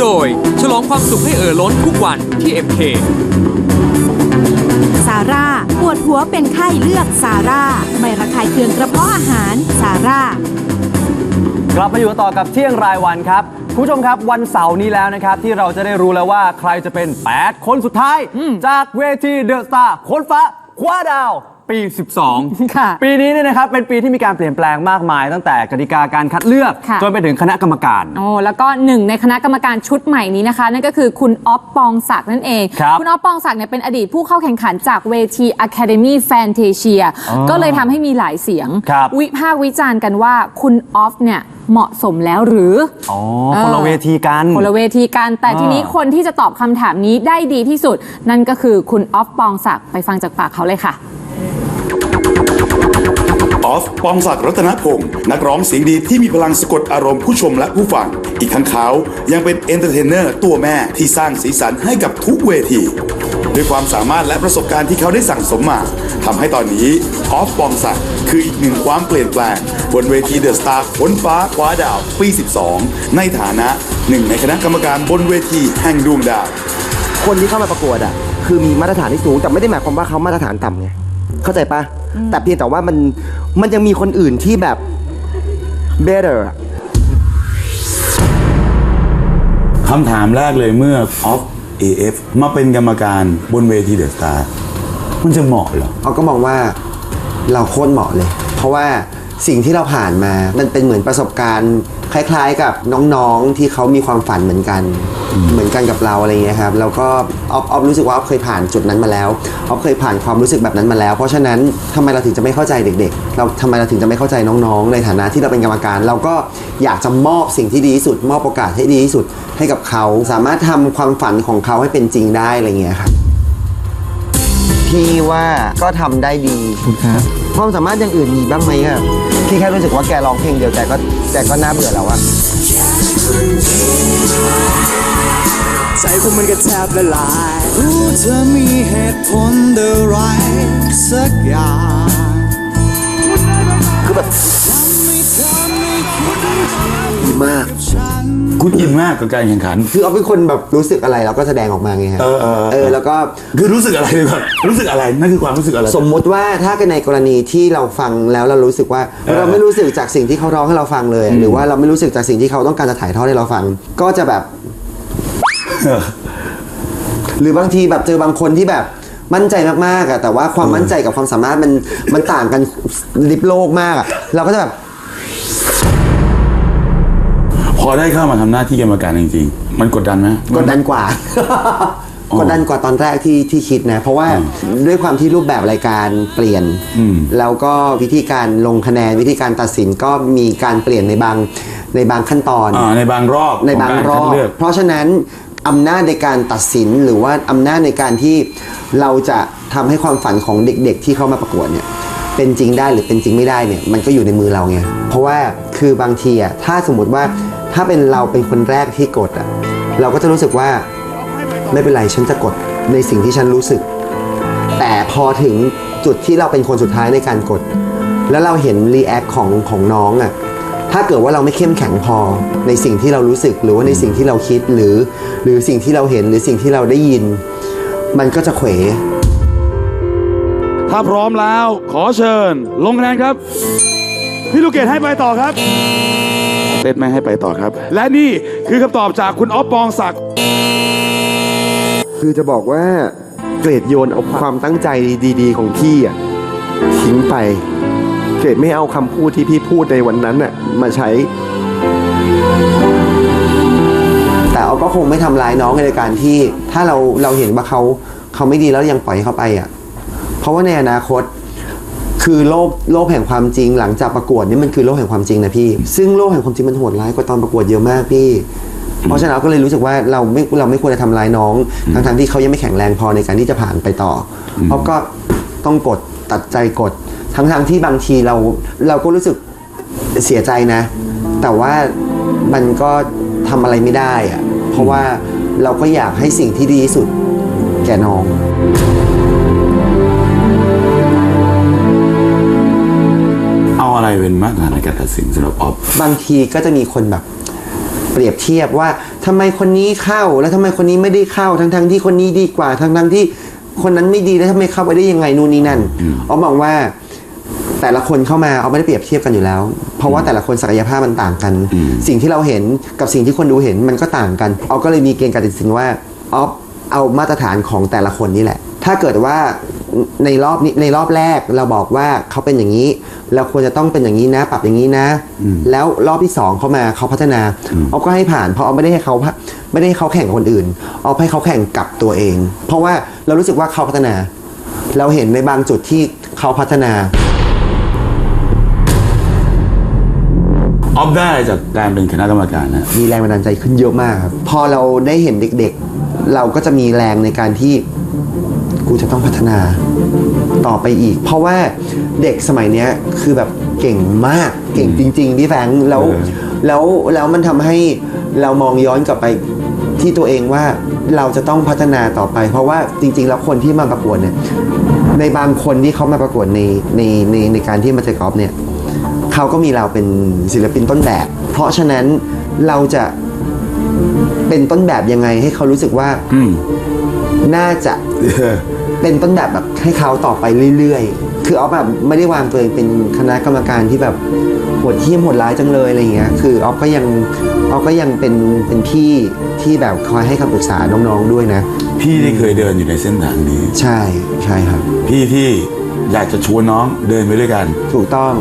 โดย ฉลองความสุขให้เอ่อล้นทุกวันที่ MK ซาร่าปวดหัวเป็นไข้เลือกซาร่าไม่ระคายเคืองกระเพาะอาหารซาร่ากลับมาอยู่กันต่อกับเที่ยงรายวันครับคุณผู้ชมครับวันเสาร์นี้แล้วนะครับ ที่เราจะได้รู้แล้วว่าใครจะเป็น 8 คนสุดท้าย จากเวทีเดอะสตาร์คนฟ้าคว้าดาว ปี 12 ค่ะปีนี้เนี่ยนะครับเป็นปีที่มีการเปลี่ยนแปลงมากมาย ตั้งแต่กติกาการคัดเลือก ค่ะ จนไปถึงคณะกรรมการ โอ้แล้วก็หนึ่งในคณะกรรมการชุดใหม่นี้นะคะ นั่นก็คือคุณอ๊อฟปองศักดิ์นั่นเองครับณอ๊อฟปองศักดิ์เนี่ยเป็นอดีตผู้เข้าแข่งขันจากเวที Academy Fantasia ก็เลยทำให้มีหลายเสียง ครับ วิพากษ์วิจารณ์กันว่าคุณอ๊อฟเนี่ยเหมาะสมแล้วหรือ อ๋อคนละเวทีกัน คนละเวทีกัน แต่ทีนี้อ่าคนที่จะตอบคำถามนี้ได้ดีที่สุด นั่นก็คือคุณอ๊อฟปองศักดิ์ไปฟังจากปากเขาเลยค่ะ ออฟปองศักดิ์รัตนพงศ์นักร้องเสียงดีที่มีพลังสะกดอารมณ์ผู้ชมและผู้ฟัง อีกทั้งเขายังเป็นเอนเตอร์เทนเนอร์ตัวแม่ที่สร้างสีสันให้กับทุกเวทีด้วยความสามารถและประสบการณ์ที่เขาได้สั่งสมมาทำให้ตอนนี้ออฟปองศักดิ์คืออีกหนึ่งความเปลี่ยนแปลง บนเวทีเดอะสตาร์ค้นฟ้าคว้าดาวปี 12 ในฐานะหนึ่งในคณะกรรมการบนเวทีแห่งดวงดาวคนที่เข้ามาประกวดอะคือมีมาตรฐานที่สูงแต่ไม่ได้หมายความว่าเขามาตรฐานต่ำไงเข้าใจปะ แต่เพียงแต่ว่ามันมันยังมีคนอื่นที่แบบ better อะคำถามแรกเลยเมื่อออฟ AF มาเป็นกรรมการบนเวทีเดอะสตาร์มันจะเหมาะเหรอ เขาก็มองว่าเราโคตรเหมาะเลย เพราะว่า สิ่งที่เราผ่านมา มันเป็นเหมือนประสบการณ์คล้ายๆ กับน้องๆที่เขามีความฝันเหมือนกัน เหมือนกันกับเราอะไรเงี้ยครับแล้วก็ออฟออฟรู้สึกว่าออฟเคยผ่านจุดนั้นมาแล้วออฟเคยผ่านความรู้สึกแบบนั้นมาแล้ว เพราะฉะนั้นทำไมเราถึงจะไม่เข้าใจเด็ก ๆ เราทำไมเราถึงจะไม่เข้าใจน้องๆ ในฐานะที่เราเป็นกรรมการ เราก็อยากจะมอบสิ่งที่ดีที่สุด มอบโอกาสให้ดีที่สุดให้กับเขา สามารถทำความฝันของเขาให้เป็นจริงได้อะไรเงี้ยครับพี่ว่าก็ทำได้ดีคุณครับ ความสามารถอย่างอื่นมีบ้างไหมครับพี่แค่รู้สึกว่าแกร้องเพลงเดียวแกก็แกก็น่าเบื่อแล้วอะใจผมมันก็แทบละลายรู้เธอมีเหตุผลอะไรสักอย่างคือแบบไม่ทำให้คิดดีมากฉันคุณอิน มากกับการแข่งขัน คือเอาเป็นคนแบบรู้สึกอะไรเราก็แสดงออกมาไงครับเออเออเออ เออแล้วก็คือรู้สึกอะไรเลยก่อนรู้สึกอะไรนั่นคือความรู้สึกอะไร สมมุติว่าถ้าในกรณีที่เราฟังแล้วเรารู้สึกว่าเออเราไม่รู้สึกจากสิ่งที่เขาร้องให้เราฟังเลย หรือว่าเราไม่รู้สึกจากสิ่งที่เขาต้องการจะถ่ายทอดให้เราฟัง ก็จะแบบเออหรือบางทีแบบเจอบางคนที่แบบมั่นใจมากๆอะแต่ว่าความมั่นใจกับความสามารถมันมันต่างกันลิบโลกมากอะเราก็จะแบบ อได้เข้ามาทำหน้าที่กรรมการจริงๆ มันกดดันไหมกดดันกว่าอ๋อกดดันกว่าตอนแรกที่ที่คิดนะ เพราะว่าด้วยความที่รูปแบบรายการเปลี่ยนอืมแล้วก็วิธีการลงคะแนนวิธีการตัดสินก็มีการเปลี่ยนในบางในบางขั้นตอนอ่าในบางรอบในบางขรกอบคัดเลือกเพราะฉะนั้นอำนาจในการตัดสินหรือว่าอำนาจในการที่เราจะทำให้ความฝันของเด็ก ๆ ที่เข้ามาประกวดเนี่ยเป็นจริงได้หรือเป็นจริงไม่ได้เนี่ยมันก็อยู่ในมือเราไงเพราะว่าคือบางทีอะถ้าสมมติว่า ถ้าเป็นเราเป็นคนแรกที่กดอะเราก็จะรู้สึกว่าไม่เป็นไรฉันจะกดในสิ่งที่ฉันรู้สึก แต่พอถึงจุดที่เราเป็นคนสุดท้ายในการกด แล้วเราเห็นรีแอคของของน้องอะถ้าเกิดว่าเราไม่เข้มแข็งพอในสิ่งที่เรารู้สึกหรือว่าในสิ่งที่เราคิดหรือ หรือสิ่งที่เราเห็นหรือสิ่งที่เราได้ยิน มันก็จะเขวถ้าพร้อมแล้ว ขอเชิญ ลงคะแนนครับ พี่ลูกเกดให้ไปต่อครับ เต้นไม่ให้ไปต่อครับ และนี่คือคำตอบจากคุณอ๊อฟปองศักดิ์คือจะบอกว่าเกรดโยนเอาความตั้งใจดีๆ ของพี่อะทิ้งไป เกรดไม่เอาคำพูดที่พี่พูดในวันนั้นอะมาใช้ แต่เอาก็คงไม่ทำร้ายน้องในการที่ ถ้าเราเราเห็นว่าเขาเขาไม่ดีแล้วยังปล่อยให้เขาไปอะ เพราะว่าในอนาคต คือโลกโลกแห่งความจริง หลังจากประกวดนี่มันคือโลกแห่งความจริงนะพี่ ซึ่งโลกแห่งความจริงมันโหดร้ายกว่าตอนประกวดเยอะมากพี่ เพราะฉะนั้นก็เลยรู้สึกว่าเราไม่เราไม่ควรจะทำร้ายน้องทั้งทั้งที่เขายังไม่แข็งแรงพอในการที่จะผ่านไปต่ออเพราะก็ต้องกดตัดใจกดทั้งทั้งที่บางทีเราเราก็รู้สึกเสียใจนะ แต่ว่ามันก็ทำอะไรไม่ได้อะเพราะว่าเราก็อยากให้สิ่งที่ดีที่สุดแก่น้อง อาอะไรเป็นมาตรฐานในการตัดสินสำหรับออฟบางทีก็จะมีคนแบบไปปรียบเทียบว่าทำไมคนนี้เข้าแล้วทำไมคนนี้ไม่ได้เข้าทั้งๆที่คนนี้ดีกว่าทั้งๆที่คนนั้นไม่ดีแล้วทำไมเข้าไปได้ยังไงนู่นนี่นั่นอ๋อมองว่าแต่ละคนเข้ามาเอาไม่ได้เปรียบเทียบกันอยู่แล้ว เพราะว่าแต่ละคนศักยภาพมันต่างกัน สิ่งที่เราเห็นกับสิ่งที่คนดูเห็นมันก็ต่างกันเอาก็เลยมีเกณฑ์การตัดสินว่าออฟเอามาตรฐานของแต่ละคนนี่แหละ ถ้าเกิดว่า ในรอบนี้ในรอบแรกเราบอกว่าเขาเป็นอย่างนี้ เราควรจะต้องเป็นอย่างนี้นะ ปรับอย่างนี้นะ แล้วรอบที่สองเขามาเขาพัฒนาเอาก็ให้ผ่านเพราะเอาไม่ได้ให้เขาไม่ได้ให้เขาแข่งกับคนอื่น เอาให้เขาแข่งกับตัวเอง เพราะว่าเรารู้สึกว่าเขาพัฒนา เราเห็นในบางจุดที่เขาพัฒนาออฟได้จากการเป็นคณะกรรมการนะมีแรงบันดาลใจขึ้นเยอะมากครับพอเราได้เห็นเด็กๆ เราก็จะมีแรงในการที่ กูจะต้องพัฒนาต่อไปอีก เพราะว่าเด็กสมัยเนี้ยคือแบบเก่งมากเก่งจริง ๆ พี่แฟรงค์แล้วเออแล้วแล้วมันทำให้เรามองย้อนกลับไปที่ตัวเองว่าเราจะต้องพัฒนาต่อไป เพราะว่าจริง ๆ แล้วคนที่มาประกวดเนี่ยในบางคนที่เขามาประกวดในในในในการที่มาเจอกอล์ฟเนี่ยเขาก็มีเราเป็นศิลปินต้นแบบ เพราะฉะนั้นเราจะเป็นต้นแบบยังไงให้เขารู้สึกว่าอืมน่าจะ เป็นต้นแบบแบบให้เขาต่อไปเรื่อยๆ คือเอาแบบไม่ได้วางตัวเองเป็นคณะกรรมการที่แบบโหดเที่ยมโหดร้ายจังเลยอะไรเงี้ย คือออฟก็ยังออฟก็ยังเป็นเป็นพี่ที่แบบคอยให้คำปรึกษาน้องๆด้วยนะ พี่ที่เคยเดินอยู่ในเส้นทางนี้ ใช่ใช่ครับ พี่ที่อยากจะชวนน้องเดินไปด้วยกัน ถูกต้อง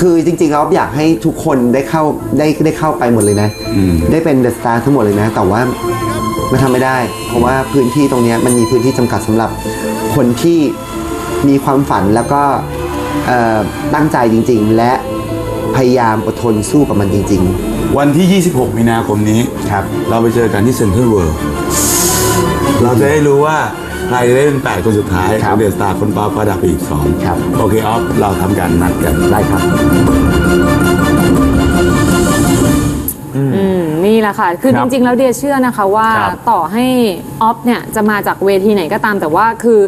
คือจริงๆแล้วอยากให้ทุกคนได้เข้าได้ได้เข้าไปหมดเลยนะอืมได้เป็นเดอะสตาร์ทั้งหมดเลยนะ แต่ว่ามันทำไม่ได้ เพราะว่าพื้นที่ตรงเนี้ยมันมีพื้นที่จำกัดสำหรับ คนที่มีความฝันแล้วก็เอ่อตั้งใจจริง ๆ และพยายามอดทนสู้กับมันจริงวันที่ 26 มีนาคมนี้ครับ เราไปเจอกันที่เซ็นทรัลเวิลด์เราจะได้รู้ว่าใครจะได้เป็นแปดคนสุดท้ายของเดอะสตาร์คนฟ้าฟ้าดับไปอีกสองครับ โอเคออฟเราทำการนัดกันๆได้ครับอืมนี่ แหละค่ะ คือคจรับริงๆ แล้วเดียเชื่อนะคะว่าครับต่อให้ออฟเนี่ยจะมาจากเวทีไหนก็ตามแต่ว่าคือ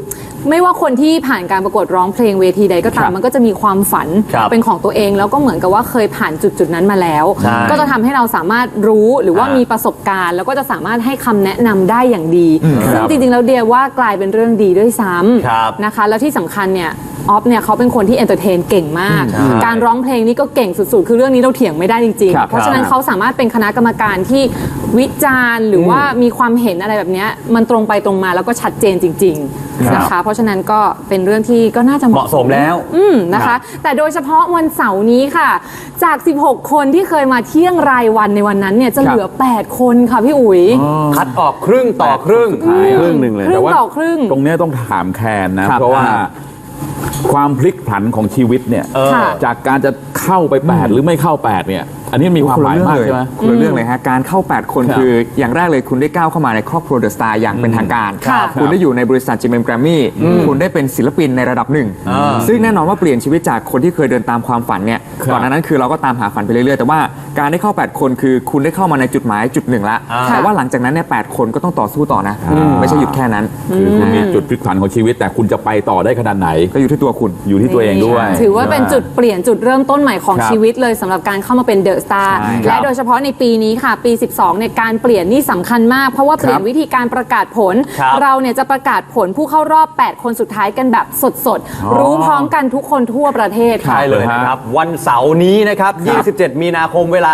ไม่ว่าคนที่ผ่านการประกวดร้องเพลงเวทีใดก็ตามมันก็จะมีความฝันครับเป็นของตัวเอง แล้วก็เหมือนกับว่าเคยผ่านจุดจุดๆนั้นมาแล้ว ใช่ก็จะทำให้เราสามารถรู้หรือว่าอ่ามีมีประสบการณ์ แล้วก็จะสามารถให้คำแนะนำได้อย่างดีอืมซึ่งครับจริงๆแล้วเดียว่ากลายเป็นเรื่องดีด้วยซ้ครับำนะคะแล้วที่สำคัญเนี่ยออฟเนี่ยเขาเป็นคนที่เอนเตอร์เทนเก่งมากใช่การร้องเพลงนี่ก็เก่งสุดๆ คือเรื่องนี้เราเถียงไม่ได้จริง ครับๆ เพราะฉะนั้นครับ เขาสามารถเป็นคณะกรรมการที่วิจารณ์หรือว่ามีความเห็นอะไรแบบเนี้ยมันตรงไปตรงมาแล้วก็ชัดเจนจริงครับๆนะคะเพราะฉะนั้นก็เป็นเรื่องที่ก็น่าจะเหมาะสมแล้ว อืมนะครัคะ บ แต่โดยเฉพาะวันเสาร์นี้ค่ะ จาก 16 คนที่เคยมาเที่ยงรายวันในวันนั้นเนี่ยจะเหลือ 8 คนค่ะพี่อุ๋ยคัดออกครึ่งต่อครึ่งอืมครึ่งหนึ่งเลย ครึ่งแต่ว่าต่อครึ่ง ตรงเนี้ยต้องถามแคนนะ ครับเพราะว่าอ่าความพลิกผันของชีวิตเนี่ยเออค่ะ จากการจะเข้าไป 8 หรือไม่เข้า 8 เนี่ย อันนี้มีความหมายมากใช่ไหมคนละเรื่องเลยฮะการเข้า 8 คนครับคืออย่างแรกเลยคุณได้ก้าวเข้ามาในครอบครัวเดอะสตาร์อย่างเป็นทางการค่ะคุณได้อยู่ในบริษัทจิมเมมแกรมมี่คุณได้เป็นศิลปินในระดับหนึ่งอ่าซึ่งแน่นอนว่าเปลี่ยนชีวิตจากคนที่เคยเดินตามความฝันเนี่ยครับก่อนหน้านั้นคือเราก็ตามหาฝันไปเรื่อยๆ แต่ว่าการได้เข้า 8 คนคือคุณได้เข้ามาในจุดหมายจุดหนึ่งละอ่าแต่ว่าหลังจากนั้นเนี่ยแคนก็ต้องต่อสู้ต่อนะไม่ใช่หยุดแค่นั้นคือคุณมีจุดพลิกผันของชีวิต แต่คุณจะไปต่อได้ขนาดไหน ก็อยู่ที่ตัวคุณอยู่ที่ตัวเองด้วย ถือว่าเป็นจุดเปลี่ยนจุดเริ่มต้นใหม่ของครับชีวิตเลยสำหรับการเข้ามาเป็นเดอะสตาร์ใช่และโดยเฉพาะในปีนี้ค่ะ ปี 12เนี่ยการเปลี่ยนนี่สำคัญมาก เพราะว่าเปลี่ยนวิธีการประกาศผล ครับเราเนี่ยจะประกาศผลผู้เข้ารอบ 8 คนสุดท้ายกันแบบสดๆรู้พร้อมกันทุกคนทั่วประเทศค่ะ ใช่เลยนะครับ วันเสาร์นี้นะครับ 27 มีนาคมเวลา